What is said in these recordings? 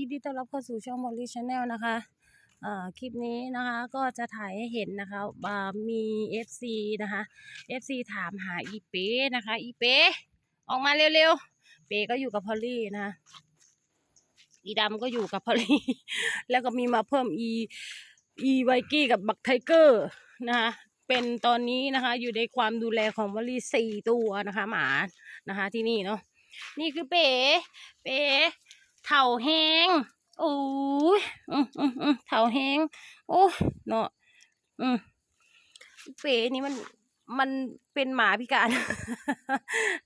ยินดีต้อนรับเข้าสู่ช่องมอลลี่ชาแนลนะคะคลิปนี้นะคะก็จะถ่ายให้เห็นนะคะมี FC นะคะ FC ถามหาอีเป้นะคะอีเป้ออกมาเร็วๆ เป้ก็อยู่กับพอลลี่นะคะอีดำก็อยู่กับพอลลี่ แล้วก็มีมาเพิ่มอีอีไวกี้กับบักไทเกอร์นะคะเป็นตอนนี้นะคะอยู่ในความดูแลของวอลลี่สี่ตัวนะคะ หมานะคะที่นี่เนาะนี่คือเป๋เป๋ เถ่าแห้งโอ้ยอืมอืมอืมเถ่าแห้งโอ้เนาะอืมเป๋นี่มันมันเป็นหมาพิการ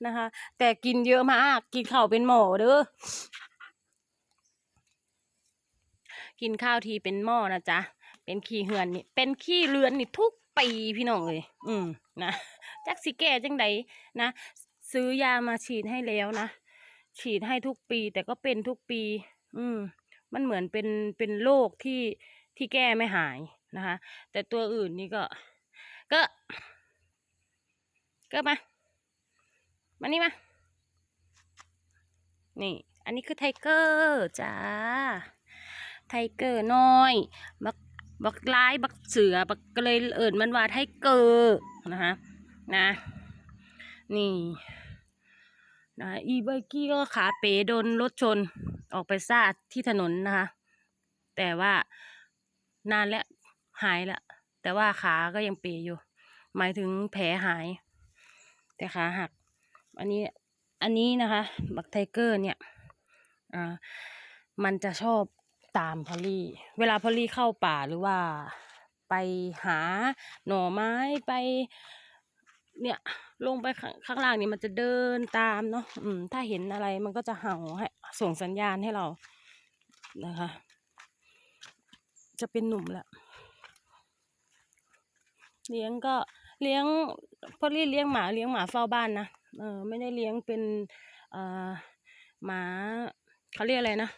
นะคะ แต่กินเยอะมาก กินข้าวเป็นหมอเด้อกินข้าวทีเป็นหม้อนะจ๊ะ เป็นขี้เหือนนี่ เป็นขี้เลือนนี่ทุกปีพี่น้องเลย อืมนะ จักสิแก่จังใดนะ ซื้อยามาฉีดให้แล้วนะ ฉีดให้ทุกปี แต่ก็เป็นทุกปี อืม มันเหมือนเป็นเป็นโรคที่ที่แก้ไม่หายนะคะ แต่ตัวอื่นนี่ก็ ก็ ก็มา มานี่มา นี่ อันนี้คือไทเกอร์จ้า ไทเกอร์น้อย บักบักร้าย บักเสือ บักก็เลยเอิ่นมันว่าไทเกอร์นะคะ นะ นี่ นะอีไบกี้ก็ขาเป๋โดนรถชนออกไปซาดที่ถนนนะคะ แต่ว่านานแล้วหายล้วแต่ว่าขาก็ยังเป๋อยู่ หมายถึงแผลหาย แต่ขาหัก อันนี้อันนี้นะคะ บักไทเกอร์เนี่ยอ่ามันจะชอบตามพอลลี่ เวลาพอลลี่เข้าป่าหรือว่าไปหาหน่อไม้ไปเนี่ย ลงไปข้างข้างล่างนี่มันจะเดินตามเนาะอืม ถ้าเห็นอะไรมันก็จะเห่าให้ส่งสัญญาณให้เรานะคะ จะเป็นหนุ่มละเลี้ยงก็เลี้ยงพอลลี่เลี้ยงหมาเลี้ยงหมาเฝ้าบ้านนะเออไม่ได้เลี้ยงเป็นเอ่อหมาเขาเรียกอะไรนะ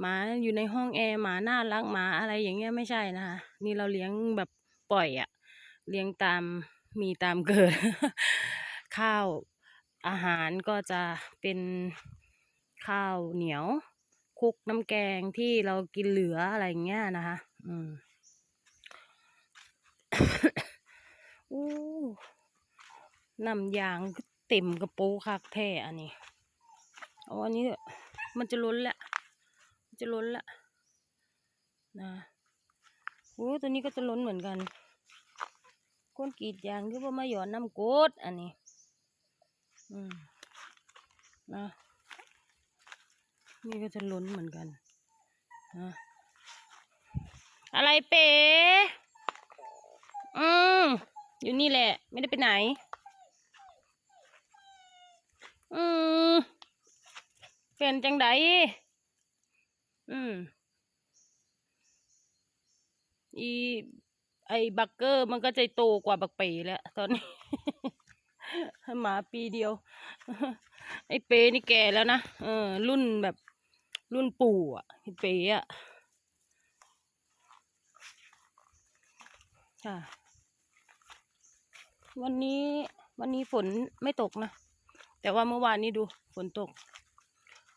หมาอยู่ในห้องแอร์หมาน่ารักหมาอะไรอย่างเงี้ยไม่ใช่นะคะนี่เราเลี้ยงแบบปล่อยอะเลี้ยงตาม มีตามเกิด ข้าวอาหารก็จะเป็นข้าวเหนียวคลุกน้ำแกงที่เรากินเหลืออะไรอย่างเงี้ยนะคะอืมอู้น้ำยางเต็มกระโปรงคักแท้อันนี้เอาอันนี้มันจะล้นละมันจะล้นละนะโอ้ตัวนี้ก็จะล้นเหมือนกัน คนกีดยางคือว่ามาหยอดน้ำกดอันนี้ อืมนะนี่ก็จะล้นเหมือนกันนะอะไรเป๋อืมอยู่นี่แหละ ไม่ได้ไปไหน อืมเป็นจังไดอืมอี ไอ้บักเกอร์มันก็จะโตกว่าบักเป๋แล้วตอนนี้ หมาปีเดียว ไอ้เป๋นี่แก่แล้วนะเออ รุ่นแบบรุ่นปู่อะไอ้เป๋อะค่ะ วันนี้วันนี้ฝนไม่ตกนะ แต่ว่าเมื่อวานนี้ดูฝนตก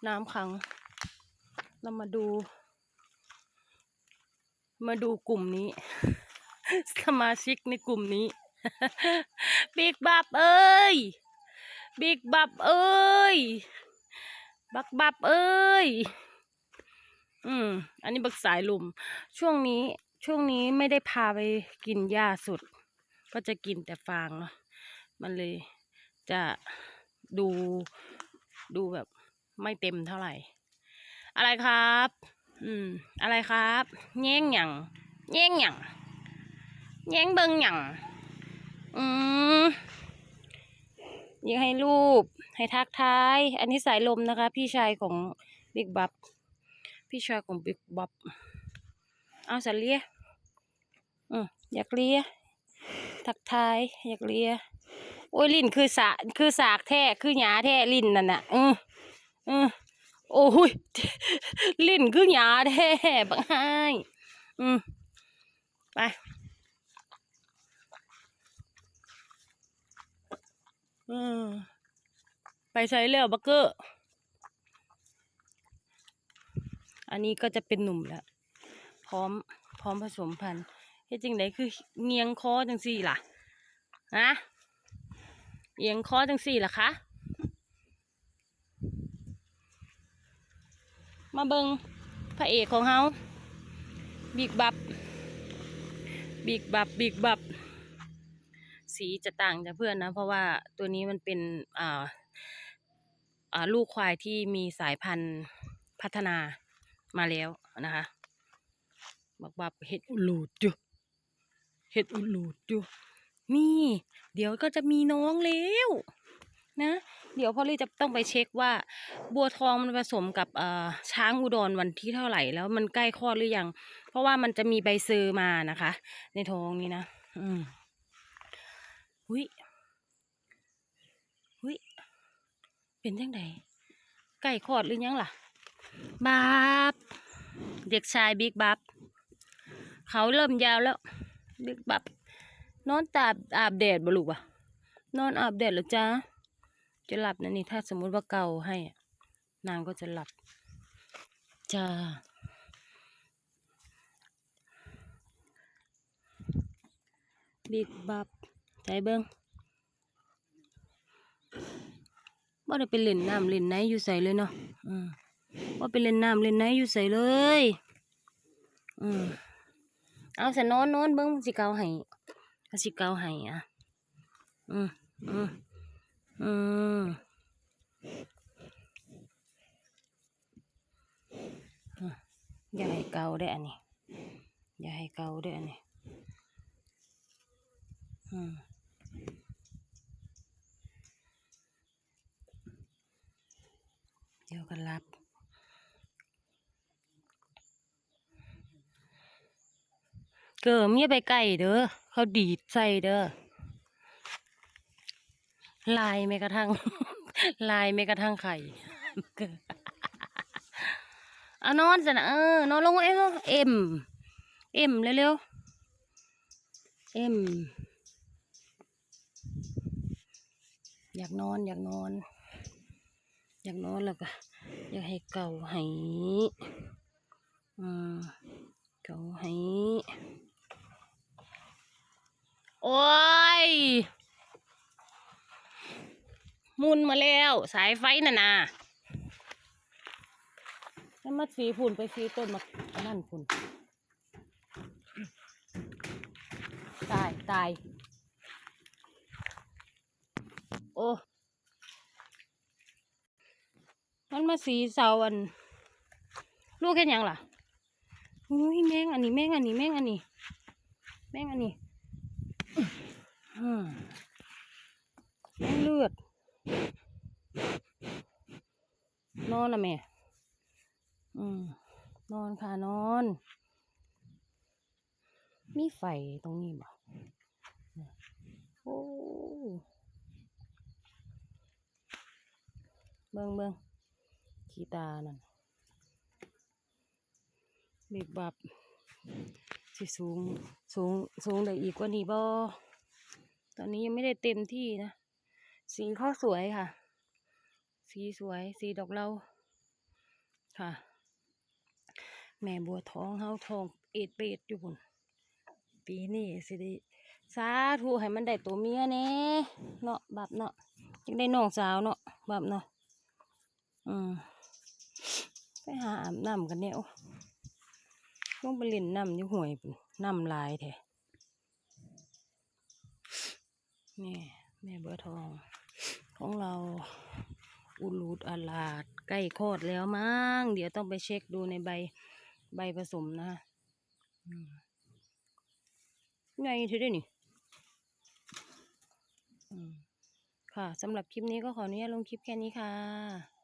น้ำขัง เรามาดู มาดูกลุ่มนี้ สมาชิกในกลุ่มนี้ บิ๊กบับเอ้ย บิ๊กบับเอ้ย บักบับเอ้ย อืม อันนี้บักสายลุม ช่วงนี้ ช่วงนี้ไม่ได้พาไปกินหญ้าสดก็จะกินแต่ฟางเนาะ มันเลยจะดูดูแบบไม่เต็มเท่าไหร่ อะไรครับ อืม อะไรครับ แย่งหยังแย่งหยัง แย่งเบิงหยังอืมอยากให้รูป ให้ทักทาย อันนี้สายลมนะคะ พี่ชายของบิ๊กบับพี่ชายของบิ๊กบับเอาสัตว์เลียอืมอยากเลียทักทายอยากเลียโอ้ยลิ้นคือสาคือสากแท้คือหยาแท้ลิ้นนั่นน่ะอืออือโอ้ยลิ้นคือหยาแท้บังไห้อืมไป อืมไปใช้แล้วบักเกอร์ อันนี้ก็จะเป็นหนุ่มแล้ว พร้อมพร้อมผสมพันธุ์เฮ็ดจังไดคือเงียงคอจังสี่ล่ะฮะเอียงคอจังสี่ล่ะคะมาเบิงพระเอกของเฮาบิกบับบิกบับบิกบับ สีจะต่างจากเพื่อนนะ เพราะว่าตัวนี้มันเป็นอ่าอ่าลูกควายที่มีสายพันธุ์พัฒนามาแล้วนะคะบักบับเห็ดอุลูดอยู่เห็ดอุลูดอยู่นี่ เดี๋ยวก็จะมีน้องแล้วนะ เดี๋ยวพ่อลี่จะต้องไปเช็คว่า บัวทองมันผสมกับอ่อช้างอุดรวันที่เท่าไหร่แล้วมันใกล้คลอดหรือยัง เพราะว่ามันจะมีใบเซอร์มานะคะ ในท้องนี้นะ อืม หุยหุยเป็นยังไงใกล้คอดหรือยังล่ะบับเด็กชายบิ๊กบับเขาเริ่มยาวแล้วบิ๊กบับนอนตาบอาบแดดบ่ลูกวะนอนอาบแดดหรือจ๊ะจะหลับนะนี่ถ้าสมมุติว่าเกาให้ นางก็จะหลับจ้าบิ๊กบับ ใจเบิ้งบ่ได้ไปเล่นน้ำเล่นไหนอยู่ใส่เลยเนาะอืมว่าไปเล่นน้ำเล่นไหนอยู่ใส่เลยอืมเอาสนอนนอนเบิ้งสิเกาให้อาสิเกาให้อะอืมอืมอืมอย่าให้เกาได้อันนี้อย่าให้เกาได้อันนี้อืมเดี๋ ยวกันรับ เกิมอย่าไปใกล้เด้อเขาดีดใส่เด้อลายแม้กระทั่ง ลายแม้กระทั่งไข่เกิดเอานอนสินะเออนอนลงเอ็มเอ็มเอ็มเร็วๆเอ็มอยากนอนอยากนอน อยากนอนแล้วก็ อยากให้เก่าให้อืมเก่าให้โอ้ยมุนมาแล้ว สายไฟน่ะนะแล้วมาสีฝุ่นไปสีต้นมานั่นฝุ่นตาย ตาย โอ้ มันมาสีเสาอัน ลูกแค่ยังล่ะอุ้ยแมงอันนี้แมงอันนี้แมงอันนี้แมงอันนี้แมงเลือดนอนนะแม่อืมนอนค่ะนอน มีไฟตรงนี้บ่โอ้เบิ่งเบิ่ง ขี้ตานั่นบีบบับสิสูงสูงสูงได้อีกกว่านี้บ่ตอนนี้ยังไม่ได้เต็มที่นะ สีเขาสวยค่ะ สีสวย สีดอกเหลาค่ะ แม่บัวทองเฮาทองเอ็ดเปดอยู่พุ่นปีนี้สิได้สาธุให้มันได้ตัวเมียแน่เนาะบับเนาะจังได้น้องสาวเนาะบับเนาะอืม ไปหาอาบน้ำกันเนี่ยโอ้ลงไปเล่นน้ำอยู่ห่วยน้ำลายแท้นี่แม่เบัวทอง ของเราอุลูดอาลาดใกล้คลอดแล้วมั้งเดี๋ยวต้องไปเช็คดูในใบใบผสมนะอืมไงเธอได้นี่ค่ะสำหรับคลิปนี้ก็ขออนุญาตลงคลิปแค่นี้ค่ะ